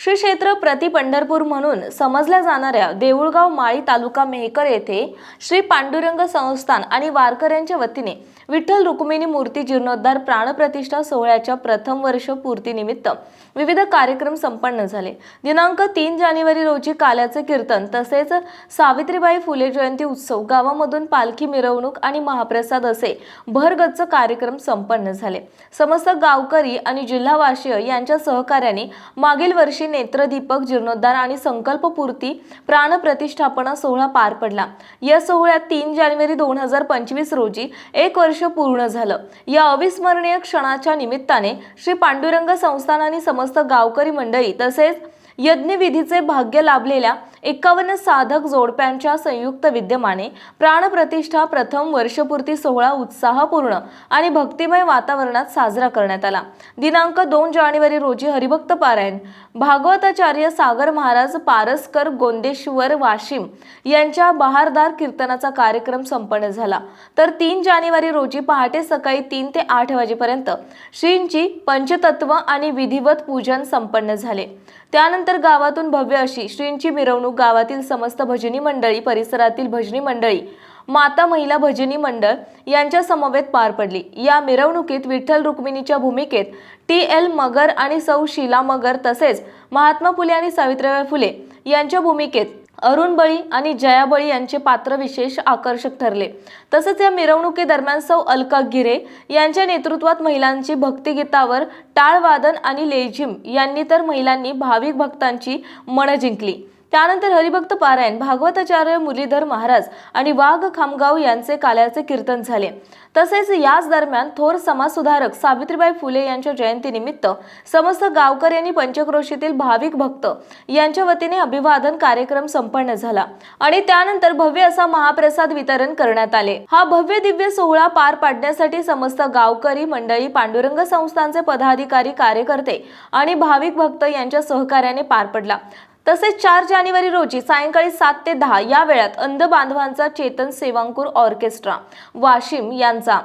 श्री क्षेत्र प्रति पंढरपूर म्हणून समजल्या जाणाऱ्या देऊळगाव माळी तालुका मेहकर येथे श्री पांडुरंग संस्थान आणि वारकऱ्यांच्या वतीने विठ्ठल रुक्मिणी मूर्ती जीर्णोद्धार प्राणप्रतिष्ठा सोहळ्याच्या प्रथम वर्ष पूर्तीनिमित्त विविध कार्यक्रम संपन्न झाले. दिनांक तीन जानेवारी रोजी काल्याचे कीर्तन तसेच सावित्रीबाई फुले जयंती उत्सव गावामधून पालखी मिरवणूक आणि महाप्रसाद असे भरगच्च कार्यक्रम संपन्न झाले. समस्त गावकरी आणि जिल्हावासीय यांच्या सहकार्याने मागील वर्षी नेत्रदीपक जीर्णोद्धार आणि संकल्पपूर्ती प्राणप्रतिष्ठापना सोहळा पार पडला. या सोहळ्यात तीन जानेवारी दोन हजार पंचवीस रोजी एक वर्ष पूर्ण झालं. या अविस्मरणीय क्षणाच्या निमित्ताने श्री पांडुरंग संस्थान आणि समस्त गावकरी मंडळी तसेच यज्ञविधीचे भाग्य लाभलेल्या एकावन्न साधक जोडप्यांच्या संयुक्त विद्यमाने प्राणप्रतिष्ठा प्रथम वर्षपूर्ती सोहळा उत्साहपूर्ण आणि भक्तिमय वातावरणात साजरा करण्यात आला. दिनांक दोन जानेवारी रोजी हरिभक्त पारायण. भागवताचार्य सागर महाराज पारसकर गोंदेश्वर वाशिम यांच्या बहारदार कीर्तनाचा कार्यक्रम संपन्न झाला. तर तीन जानेवारी रोजी पहाटे सकाळी तीन ते आठ वाजेपर्यंत श्रींची पंचतत्व आणि विधिवत पूजन संपन्न झाले. त्यानंतर गावातून भव्य अशी श्रींची मिरवणूक गावातील समस्त भजनी मंडळी परिसरातील भजनी मंडळी माता महिला भजनी मंडळ यांच्या समवेत पार पडली. या मिरवणुकीत विठ्ठल रुक्मिणीच्या भूमिकेत टी. एल. मगर आणि सौ शीला मगर तसेच महात्मा फुले आणि सावित्रीबाई फुले यांच्या भूमिकेत अरुण बळी आणि जया बळी यांचे पात्र विशेष आकर्षक ठरले. तसंच या मिरवणुकीदरम्यान सौ अलका गिरे यांच्या नेतृत्वात महिलांची भक्तिगीतावर टाळवादन आणि लेझिम यांनी तर महिलांनी भाविक भक्तांची मनं जिंकली. त्यानंतर हरिभक्त पारायण भागवताचार्य मुरलीधर महाराज आणि वाघ खामगाव यांचे काल्याचे कीर्तन झाले. तसेच याच दरम्यान थोर समाजसुधारक सावित्रीबाई फुले यांच्या जयंतीनिमित्त समस्त गावकऱ्यांनी पंचक्रोशीतील भाविक भक्त यांच्या वतीने अभिवादन कार्यक्रम संपन्न झाला आणि त्यानंतर भव्य असा महाप्रसाद वितरण करण्यात आले. हा भव्य दिव्य सोहळा पार पाडण्यासाठी समस्त गावकरी मंडळी पांडुरंग संस्थांचे पदाधिकारी कार्यकर्ते आणि भाविक भक्त यांच्या सहकार्याने पार पडला. तसेच चार जानेवारी रोजी सायंकाळी सात ते दहा या वेळात अंध बांधवांचा चेतन सेवांकूर ऑर्केस्ट्रा वाशिम यांचा.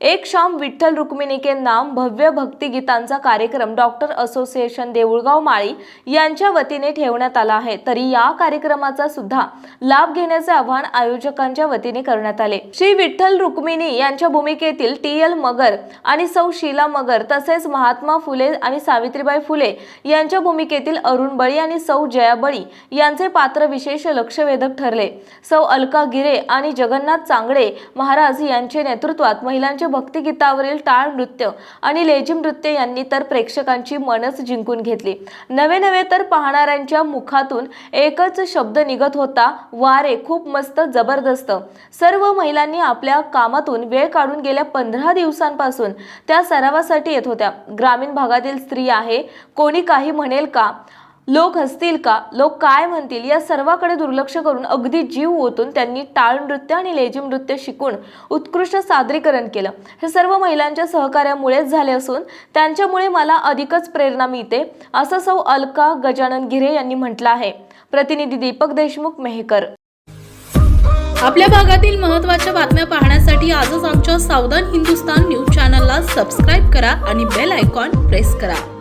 एक शाम विठ्ठल रुक्मिणी के नाम भव्य भक्तिगीतांचा कार्यक्रम डॉक्टर असोसिएशन देऊळगाव माळी यांच्या वतीने ठेवण्यात आला आहे. तरी या कार्यक्रमाचा सुद्धा लाभ घेण्याचे आवाहन आयोजकांच्या वतीने करण्यात आले. श्री विठ्ठल रुक्मिणी यांच्या भूमिकेतील टी एल मगर आणि सौ शीला मगर तसेच महात्मा फुले आणि सावित्रीबाई फुले यांच्या भूमिकेतील अरुण बळी आणि सौ जया बळी यांचे पात्र विशेष लक्षवेधक ठरले. सौ अलका गिरे आणि जगन्नाथ चांगडे महाराज यांचे नेतृत्वात त्यांचे भक्तिगीतावरील टाळ नृत्य आणि लेझिम नृत्य यांनी तर प्रेक्षकांची मनच जिंकून घेतली. नवे नवे तर पाहणाऱ्यांच्या मुखातून एकच शब्द निघत होता वारे खूप मस्त जबरदस्त. सर्व महिलांनी आपल्या कामातून वेळ काढून गेल्या पंधरा दिवसांपासून त्या सरावासाठी येत होत्या. ग्रामीण भागातील स्त्री आहे कोणी काही म्हणेल का? लोक हसतील का? लोक काय म्हणतील? या सर्वाकडे दुर्लक्ष करून अगदी जीव ओतून त्यांनी टाळ नृत्य आणि लेझिम नृत्य शिकून उत्कृष्ट सादरीकरण केलं. हे सर्व महिलांच्या सहकार्यामुळेच झाले असून त्यांच्यामुळे मला अधिकच प्रेरणा मिळते असं सौ अलका गजानन गिरे यांनी म्हटलं आहे. प्रतिनिधी दीपक देशमुख मेहकर. आपल्या भागातील महत्त्वाच्या बातम्या पाहण्यासाठी आजच आमच्या सावधान हिंदुस्तान न्यूज चॅनलला सबस्क्राईब करा आणि बेल आयकॉन प्रेस करा.